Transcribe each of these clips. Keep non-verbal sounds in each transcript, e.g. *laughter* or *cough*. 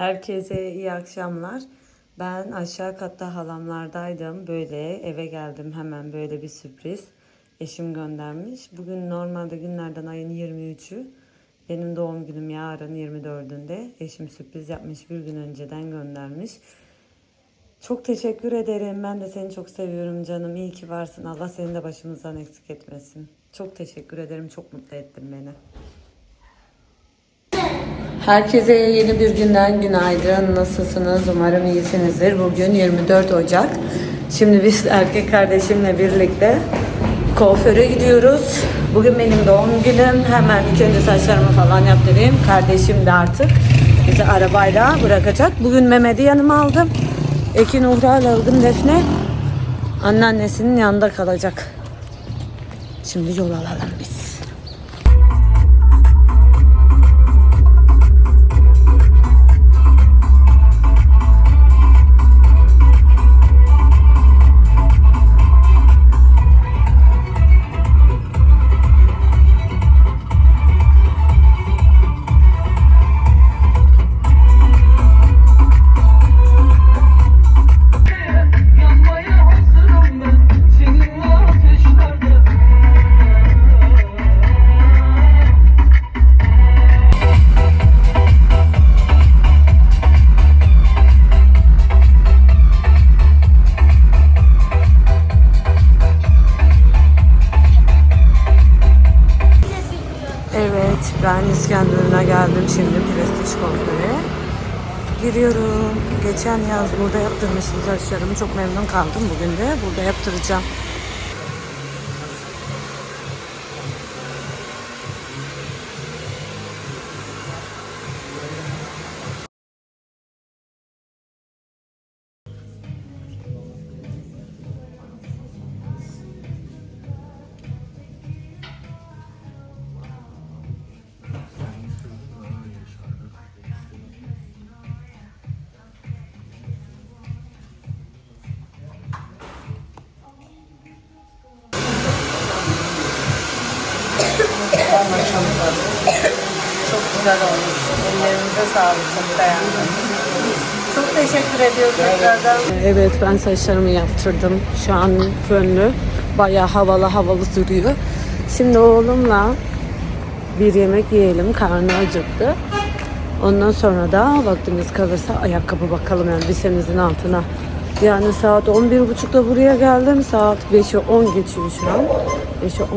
Herkese iyi akşamlar. Ben aşağı katta halamlardaydım. Böyle eve geldim hemen böyle bir sürpriz. Eşim göndermiş. Bugün normalde günlerden ayın 23'ü. Benim doğum günüm yarın 24'ünde. Eşim sürpriz yapmış bir gün önceden göndermiş. Çok teşekkür ederim. Ben de seni çok seviyorum canım. İyi ki varsın. Allah seni de başımızdan eksik etmesin. Çok teşekkür ederim. Çok mutlu ettin beni. Herkese yeni bir günden günaydın. Nasılsınız? Umarım iyisinizdir. Bugün 24 Ocak. Şimdi biz *laughs* erkek kardeşimle birlikte kuaföre gidiyoruz. Bugün benim doğum günüm. Hemen ilk önce saçlarımı falan yaptırayım. Kardeşim de artık bizi arabayla bırakacak. Bugün Mehmet'i yanıma aldım. Ekin Uğra ile Ilgın Defne anneannesinin yanında kalacak. Şimdi yol alalım biz. Ben İskenderun'a geldim şimdi Prestij Kuaför'e. Giriyorum. Geçen yaz burada yaptırmıştım saçlarımı. Çok memnun kaldım. Bugün de burada yaptıracağım. Güzel olmuş. Ellerinize sağlık. Çok beğendim. Çok teşekkür ediyorum tekrardan. Evet ben saçlarımı yaptırdım. Şu an fönlü. Bayağı havalı havalı duruyor. Şimdi oğlumla bir yemek yiyelim. Karnı acıktı. Ondan sonra da vaktimiz kalırsa ayakkabı bakalım elbisemizin altına. Yani saat 11.30'da buraya geldim. Saat 5'e 10 geçiyor şu an. 5'e 10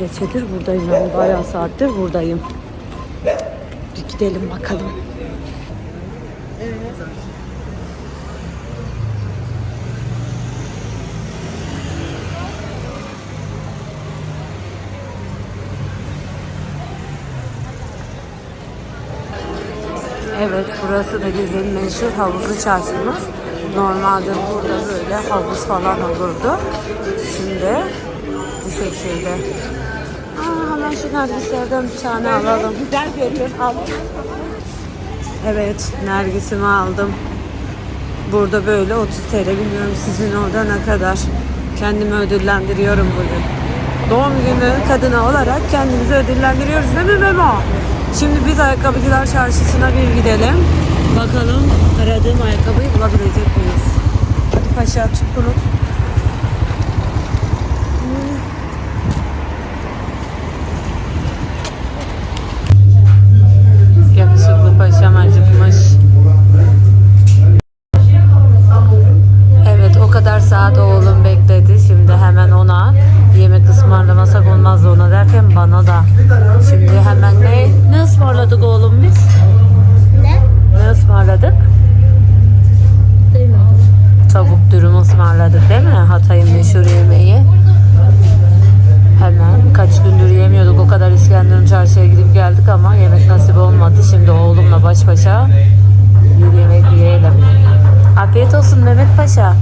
geçedir buradayım yani bayağı saattir buradayım. Bir gidelim bakalım. Evet burası da bizim meşhur havuzlu çarşımız. Normalde burada böyle havuz falan olurdu. Şimdi bu şekilde. Hemen şu nergislerden bir tane alalım. Güzel görünüyor. Al. Evet nergisimi aldım. Burada böyle 30 TL bilmiyorum sizin orada ne kadar. Kendimi ödüllendiriyorum bugün. Doğum günü kadını olarak kendimizi ödüllendiriyoruz değil mi Memo? Şimdi biz ayakkabıcılar çarşısına bir gidelim. Bakalım aradığım ayakkabıyı bulabilecek miyiz? Hadi paşa tut bunu. Bana da. Şimdi hemen ne, ne ısmarladık oğlum biz? Ne? Ne ısmarladık? Duymadım. Tavuk dürüm ısmarladık değil mi? Hatay'ın meşhur yemeği. Hemen kaç gündür yemiyorduk. O kadar İskenderun çarşıya gidip geldik ama yemek nasip olmadı. Şimdi oğlumla baş başa bir yemek yiyelim. Afiyet olsun Mehmet Paşa.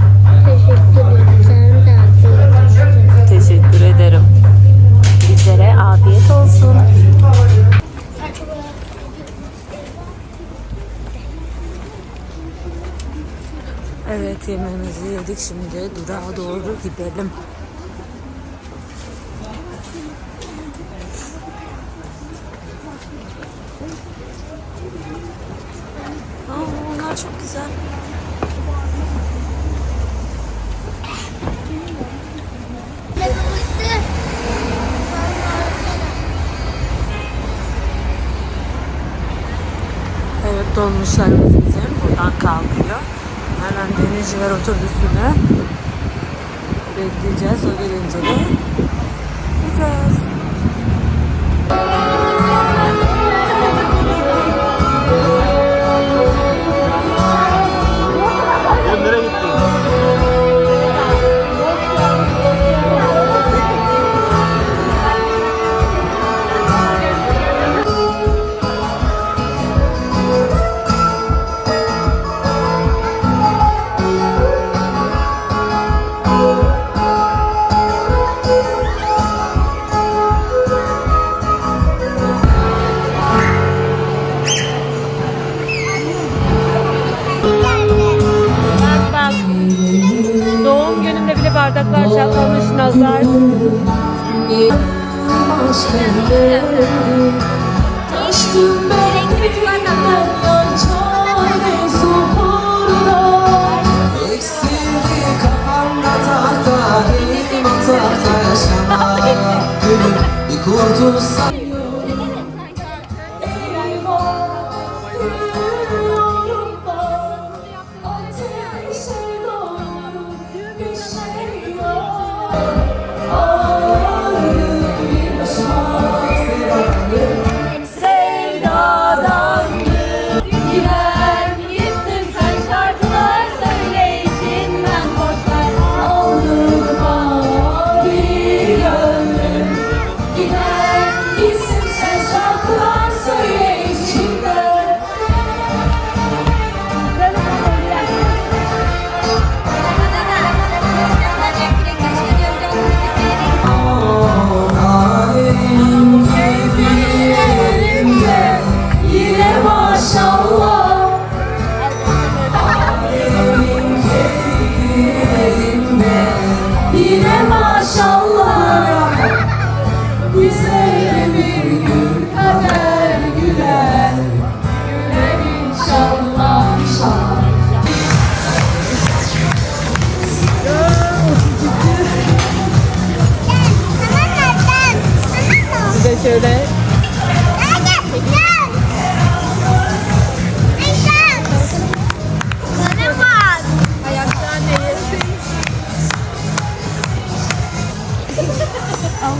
Teşekkür ederim. Sen de afiyet olsun. Teşekkür ederim. Bizlere afiyet olsun. Evet yemeğimizi yedik şimdi durağa doğru gidelim. Aa, çok güzel. Evet dolmuşlarımız bizim. Buradan kalkıyor. Denizciler otobüsünü bekleyeceğiz. O gelince de çatlamış nazar. Eksildi kafamda tahta Elim atakta yaşamak Gönül bir kurtulsa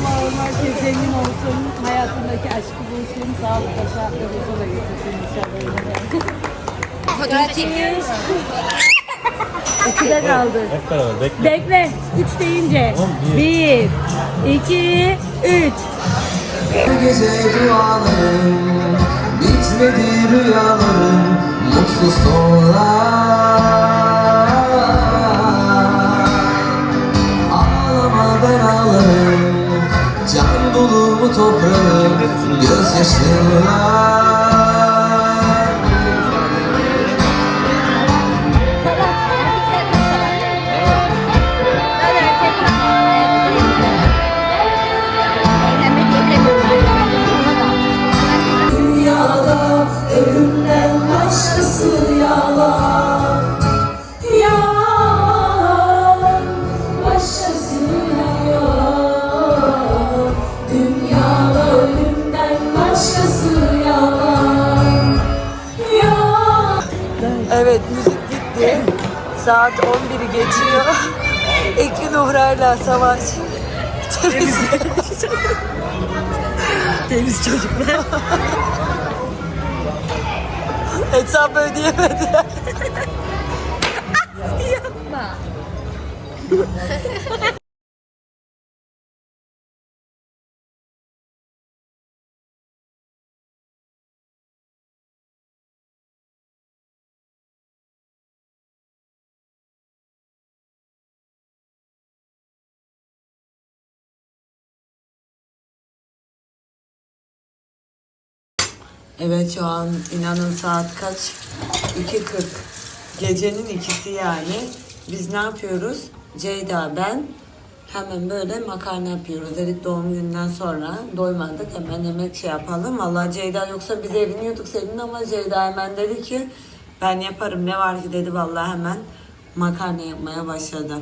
Allah'ım herkes zengin olsun, hayatındaki aşkı bulsun, sağlıkla sıhhatle huzurla getirsin inşallah. Çekiyoruz. İkide kaldı. Hep beraber bekle. Bekle. Üç deyince. Tamam, bir. Bir, iki, üç. Bu gece dualarım Bitmedi rüyalarım Mutlu sonlar dolu mu Evet müzik bitti. Saat 11'i geçiyor. *laughs* Ekin Uğrar'la Savaş. Deniz, Deniz *laughs* çocuklar. *laughs* Hesabı ödeyemediler. Evet şu an inanın saat kaç? 2.40. Gecenin ikisi yani. Biz ne yapıyoruz? Ceyda ben hemen böyle makarna yapıyoruz. Dedik doğum gününden sonra doymadık hemen yemek şey yapalım. Vallahi Ceyda yoksa biz eviniyorduk senin ama Ceyda hemen dedi ki Ben yaparım ne var ki dedi vallahi hemen makarna yapmaya başladı.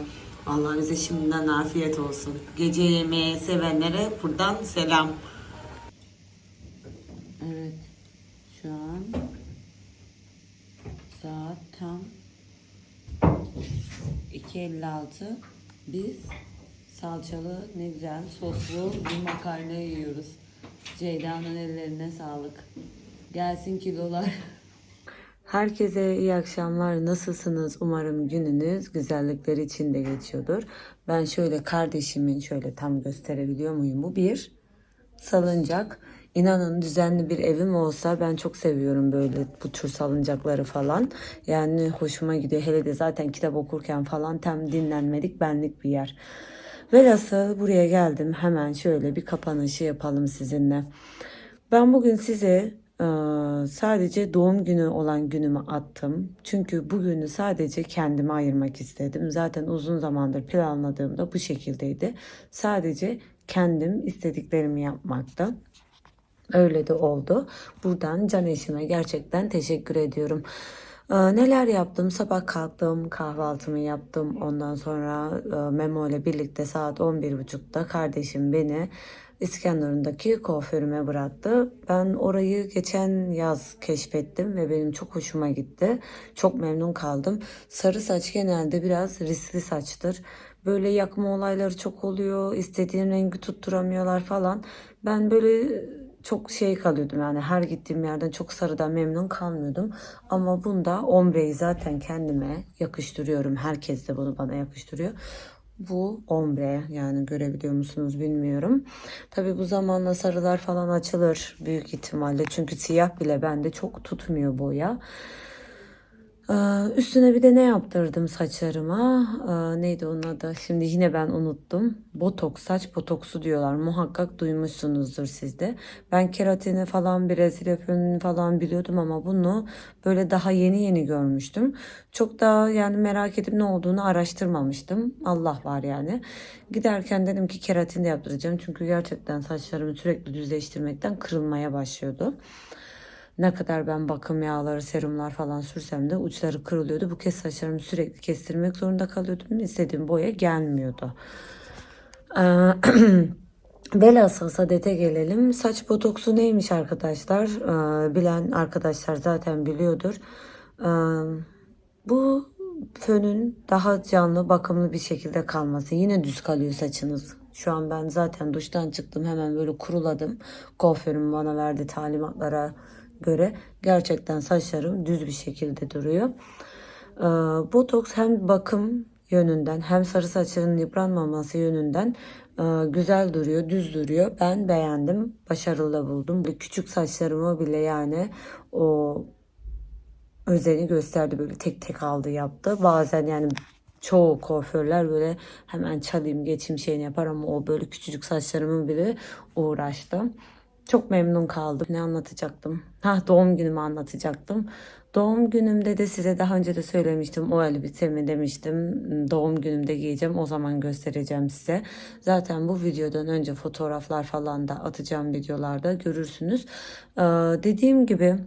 Vallahi bize şimdiden afiyet olsun. Gece yemeği sevenlere buradan selam. Evet. Şu an saat tam 2.56. Biz salçalı ne güzel soslu bir makarna yiyoruz. Ceyda'nın ellerine sağlık. Gelsin kilolar. Herkese iyi akşamlar. Nasılsınız? Umarım gününüz güzellikler içinde geçiyordur. Ben şöyle kardeşimin şöyle tam gösterebiliyor muyum? Bu bir salıncak. İnanın düzenli bir evim olsa ben çok seviyorum böyle bu tür salıncakları falan. Yani hoşuma gidiyor. Hele de zaten kitap okurken falan tam dinlenmedik benlik bir yer. Velhasıl buraya geldim. Hemen şöyle bir kapanışı yapalım sizinle. Ben bugün size e, sadece doğum günü olan günümü attım. Çünkü bugünü sadece kendime ayırmak istedim. Zaten uzun zamandır planladığımda bu şekildeydi. Sadece kendim istediklerimi yapmakta. Öyle de oldu. Buradan can eşime gerçekten teşekkür ediyorum. Ee, neler yaptım? Sabah kalktım, kahvaltımı yaptım. Ondan sonra e, Memo ile birlikte saat 11.30'da kardeşim beni İskenderun'daki kuaförüme bıraktı. Ben orayı geçen yaz keşfettim ve benim çok hoşuma gitti. Çok memnun kaldım. Sarı saç genelde biraz riskli saçtır. Böyle yakma olayları çok oluyor. İstediğin rengi tutturamıyorlar falan. Ben böyle çok şey kalıyordum yani her gittiğim yerden çok sarıdan memnun kalmıyordum. Ama bunda ombreyi zaten kendime yakıştırıyorum. Herkes de bunu bana yakıştırıyor. Bu ombre yani görebiliyor musunuz bilmiyorum. Tabi bu zamanla sarılar falan açılır büyük ihtimalle. Çünkü siyah bile bende çok tutmuyor boya. Ee, Üstüne bir de ne yaptırdım saçlarıma? Ee, Neydi onun adı? Şimdi yine ben unuttum. Botoks, saç botoksu diyorlar. Muhakkak duymuşsunuzdur siz de. Ben keratini falan, Brezilya fönünü falan biliyordum ama bunu böyle daha yeni yeni görmüştüm. Çok da yani merak edip ne olduğunu araştırmamıştım. Allah var yani. Giderken dedim ki keratin de yaptıracağım. Çünkü gerçekten saçlarımı sürekli düzleştirmekten kırılmaya başlıyordu. Ne kadar ben bakım yağları, serumlar falan sürsem de uçları kırılıyordu. Bu kez saçlarımı sürekli kestirmek zorunda kalıyordum. İstediğim boya gelmiyordu. Ee, *clears throat* Velhasıl sadete gelelim. Saç botoksu neymiş arkadaşlar? Ee, bilen arkadaşlar zaten biliyordur. Ee, bu fönün daha canlı, bakımlı bir şekilde kalması. Yine düz kalıyor saçınız. Şu an ben zaten duştan çıktım. Hemen böyle kuruladım. Kuaförüm bana verdi talimatlara göre. Gerçekten saçlarım düz bir şekilde duruyor. Ee, Botoks hem bakım yönünden hem sarı saçların yıpranmaması yönünden e, güzel duruyor, düz duruyor. Ben beğendim, başarılı buldum. Bu küçük saçlarımı bile yani o özeni gösterdi böyle tek tek aldı yaptı. Bazen yani çoğu kuaförler böyle hemen çalayım geçeyim şeyini yapar ama o böyle küçücük saçlarımı bile uğraştı. Çok memnun kaldım. Ne anlatacaktım? Ha doğum günümü anlatacaktım. Doğum günümde de size daha önce de söylemiştim. O elbisemi demiştim. Doğum günümde giyeceğim. O zaman göstereceğim size. Zaten bu videodan önce fotoğraflar falan da atacağım videolarda görürsünüz. Ee, dediğim gibi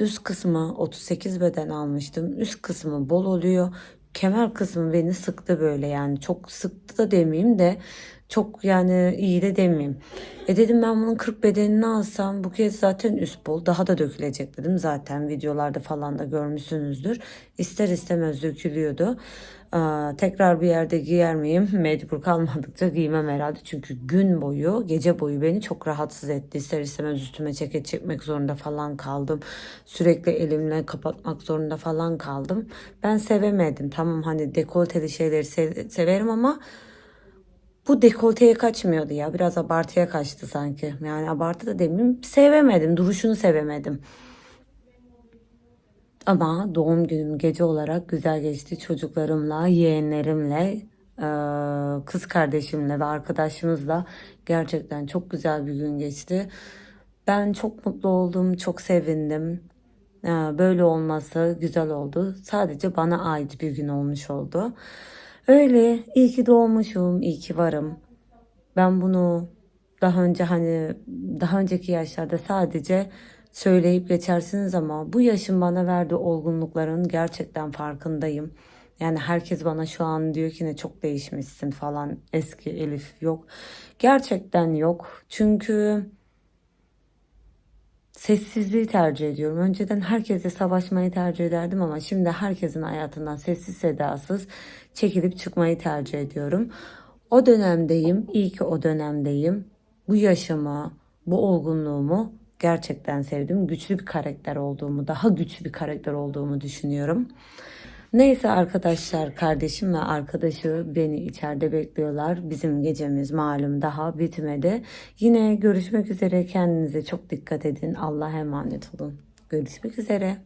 Üst kısmı 38 beden almıştım. Üst kısmı bol oluyor. Kemer kısmı beni sıktı böyle yani. Çok sıktı da demeyeyim de çok yani iyi de demeyeyim. E dedim ben bunun 40 bedenini alsam bu kez zaten üst bol daha da dökülecek dedim. Zaten videolarda falan da görmüşsünüzdür. İster istemez dökülüyordu. Tekrar bir yerde giyer miyim? *laughs* Mecbur kalmadıkça giymem herhalde. Çünkü gün boyu, gece boyu beni çok rahatsız etti. İster istemez üstüme ceket çekmek zorunda falan kaldım. Sürekli elimle kapatmak zorunda falan kaldım. Ben sevemedim. Tamam hani dekolteli şeyleri se- severim ama bu dekolteye kaçmıyordu ya. Biraz abartıya kaçtı sanki. Yani abartı da demeyeyim. Sevemedim. Duruşunu sevemedim. Ama doğum günüm gece olarak güzel geçti. Çocuklarımla, yeğenlerimle, kız kardeşimle ve arkadaşımızla gerçekten çok güzel bir gün geçti. Ben çok mutlu oldum, çok sevindim. Böyle olması güzel oldu. Sadece bana ait bir gün olmuş oldu. Öyle, iyi ki doğmuşum, iyi ki varım. Ben bunu daha önce hani daha önceki yaşlarda sadece söyleyip geçersiniz ama bu yaşın bana verdiği olgunlukların gerçekten farkındayım. Yani herkes bana şu an diyor ki ne çok değişmişsin falan eski Elif yok. Gerçekten yok. Çünkü sessizliği tercih ediyorum. Önceden herkese savaşmayı tercih ederdim ama şimdi herkesin hayatından sessiz sedasız çekilip çıkmayı tercih ediyorum. O dönemdeyim. İyi ki o dönemdeyim. Bu yaşamı, bu olgunluğumu gerçekten sevdim. Güçlü bir karakter olduğumu, daha güçlü bir karakter olduğumu düşünüyorum. Neyse arkadaşlar kardeşim ve arkadaşı beni içeride bekliyorlar. Bizim gecemiz malum daha bitmedi. Yine görüşmek üzere kendinize çok dikkat edin. Allah'a emanet olun. Görüşmek üzere.